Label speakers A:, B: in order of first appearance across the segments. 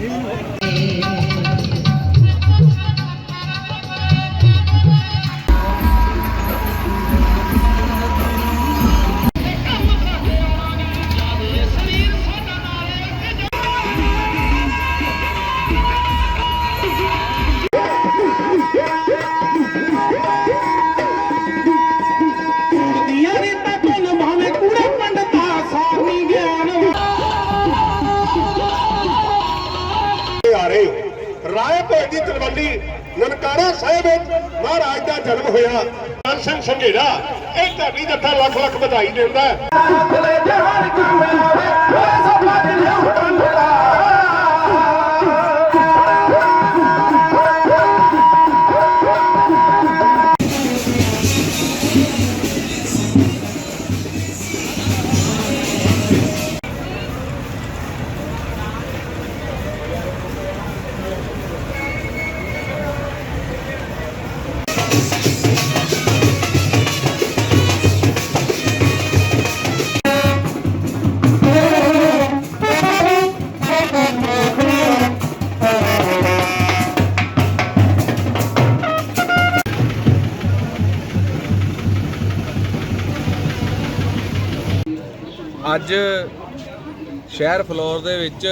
A: Imagina. ਸਾਡੀ ਨਨਕਾਣਾ ਸਾਹਿਬ ਵਿੱਚ ਮਹਾਰਾਜ ਦਾ ਜਨਮ ਹੋਇਆ। ਮਾਨ ਸਿੰਘ ਸੰਘੇੜਾ ਇਹ ਢਾਡੀ ਜੱਥਾ ਲੱਖ ਲੱਖ ਵਧਾਈ ਦਿੰਦਾ
B: ਅੱਜ ਸ਼ਹਿਰ ਫਲੋਰ ਦੇ ਵਿੱਚ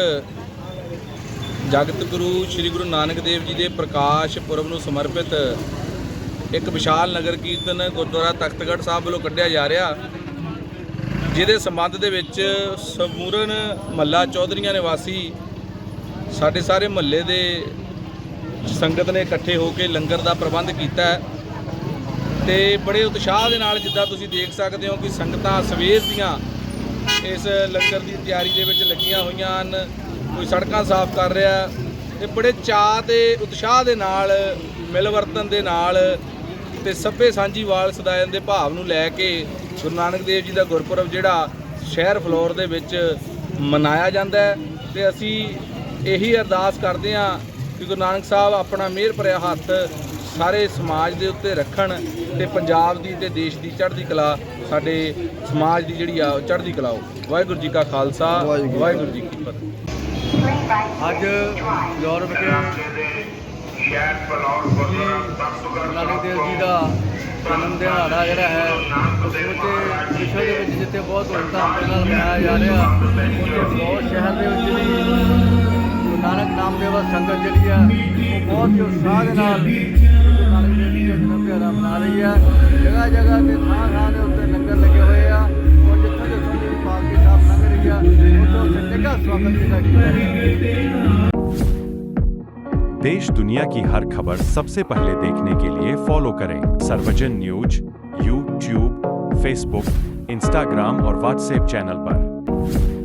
B: ਜਗਤ ਗੁਰੂ ਸ੍ਰੀ ਗੁਰੂ ਨਾਨਕ ਦੇਵ ਜੀ ਦੇ ਪ੍ਰਕਾਸ਼ ਪੁਰਬ ਨੂੰ ਸਮਰਪਿਤ ਇੱਕ ਵਿਸ਼ਾਲ ਨਗਰ ਕੀਰਤਨ ਗੁਰਦੁਆਰਾ ਤਖਤਗੜ੍ਹ ਸਾਹਿਬ ਵੱਲੋਂ ਕੱਢਿਆ ਜਾ ਰਿਹਾ। ਜਿਹਦੇ ਸੰਬੰਧ ਦੇ ਵਿੱਚ ਸਮੂਰਨ ਮਹੱਲਾ ਚੌਧਰੀਆਂ ਨਿਵਾਸੀ ਸਾਡੇ ਸਾਰੇ ਮਹੱਲੇ ਦੇ ਸੰਗਤ ਨੇ ਇਕੱਠੇ ਹੋ ਕੇ ਲੰਗਰ ਦਾ ਪ੍ਰਬੰਧ ਕੀਤਾ ਹੈ ਤੇ ਬੜੇ ਉਤਸ਼ਾਹ ਦੇ ਨਾਲ ਜਿੱਦਾਂ ਤੁਸੀਂ ਦੇਖ ਸਕਦੇ ਹੋ ਕਿ ਸੰਗਤਾਂ ਸਵੇਰ ਦੀਆਂ ਇਸ ਲੰਗਰ ਦੀ ਤਿਆਰੀ ਦੇ ਵਿੱਚ ਲੱਗੀਆਂ ਹੋਈਆਂ ਹਨ। ਕੋਈ ਸੜਕਾਂ ਸਾਫ਼ ਕਰ ਰਿਹਾ ਤੇ ਬੜੇ ਚਾਅ ਤੇ ਉਤਸ਼ਾਹ ਦੇ ਨਾਲ, ਮਿਲਵਰਤਨ ਦੇ ਨਾਲ ਤੇ ਸੱਭੇ ਸਾਂਝੀਵਾਲ ਸਦਾਇਨ ਦੇ ਭਾਵ ਨੂੰ ਲੈ ਕੇ ਗੁਰੂ ਨਾਨਕ ਦੇਵ ਜੀ ਦਾ ਗੁਰਪੁਰਬ ਜਿਹੜਾ ਸ਼ਹਿਰ ਫਲੋਰ ਦੇ ਵਿੱਚ ਮਨਾਇਆ ਜਾਂਦਾ ਹੈ ਤੇ ਅਸੀਂ ਇਹੀ ਅਰਦਾਸ ਕਰਦੇ ਹਾਂ ਕਿ ਗੁਰੂ ਨਾਨਕ ਸਾਹਿਬ ਆਪਣਾ ਮਿਹਰ ਭਰਿਆ ਹੱਥ ਸਾਰੇ ਸਮਾਜ ਦੇ ਉੱਤੇ ਰੱਖਣ ਤੇ ਪੰਜਾਬ ਦੀ ਤੇ ਦੇਸ਼ ਦੀ ਚੜ੍ਹਦੀ ਕਲਾ ਸਾਡੇ ਸਮਾਜ ਦੀ ਜਿਹੜੀ ਆ ਉਹ ਚੜ੍ਹਦੀ ਕਲਾ ਹੋ ਵਾਹਿਗੁਰੂ ਜੀ ਕਾ ਖਾਲਸਾ ਵਾਹਿਗੁਰੂ ਜੀ ਕੀ ਫਤਿਹ।
C: ਅੱਜ ਯੂਰਪ ਦੇ ਗੁਰੂ ਨਾਨਕ ਦੇਵ ਜੀ ਦਾ ਜਨਮ ਦਿਹਾੜਾ ਜਿਹੜਾ ਹੈ ਸਮੁੱਚੇ ਵਿਸ਼ਵ ਦੇ ਵਿੱਚ ਜਿੱਥੇ ਬਹੁਤ ਧੂਮਧਾਮ ਦੇ ਨਾਲ ਮਨਾਇਆ ਜਾ ਰਿਹਾ ਉੱਥੇ ਫਲੋਰ ਸ਼ਹਿਰ ਦੇ ਵਿੱਚ ਨਾਨਕ ਨਾਮ ਦੇਵਾ ਸੰਗਤ ਜਿਹੜੀ ਆ ਉਹ ਬਹੁਤ ਹੀ ਉਤਸ਼ਾਹ ਦੇ ਨਾਲ ਗੁਰੂ ਨਾਨਕ ਦੇਵ ਜੀ ਦਾ ਜਨਮ ਦਿਹਾੜਾ ਮਨਾ ਰਹੀ ਆ ਜਗ੍ਹਾ ਜਗ੍ਹਾ ਤੇ ਥਾਂ ਥਾਂ ਦੇ ਉੱਤੇ ਲੰਗਰ ਲੱਗੇ ਹੋਏ ਆ ਔਰ ਜਿੱਥੋਂ ਜਿੱਥੋਂ ਦੀ ਪਾਲਕੀ ਸਾਹਿਬ ਲੰਘ ਰਹੀ ਆ ਉੱਥੋਂ ਉੱਥੇ ਨਿੱਘਾ ਸਵਾਗਤ ਜਿਹੜਾ ਕੀਤਾ ਗਿਆ
D: देश दुनिया की हर खबर सबसे पहले देखने के लिए फॉलो करें Sarvajan news YouTube Facebook Instagram और व्हाट्सएप चैनल पर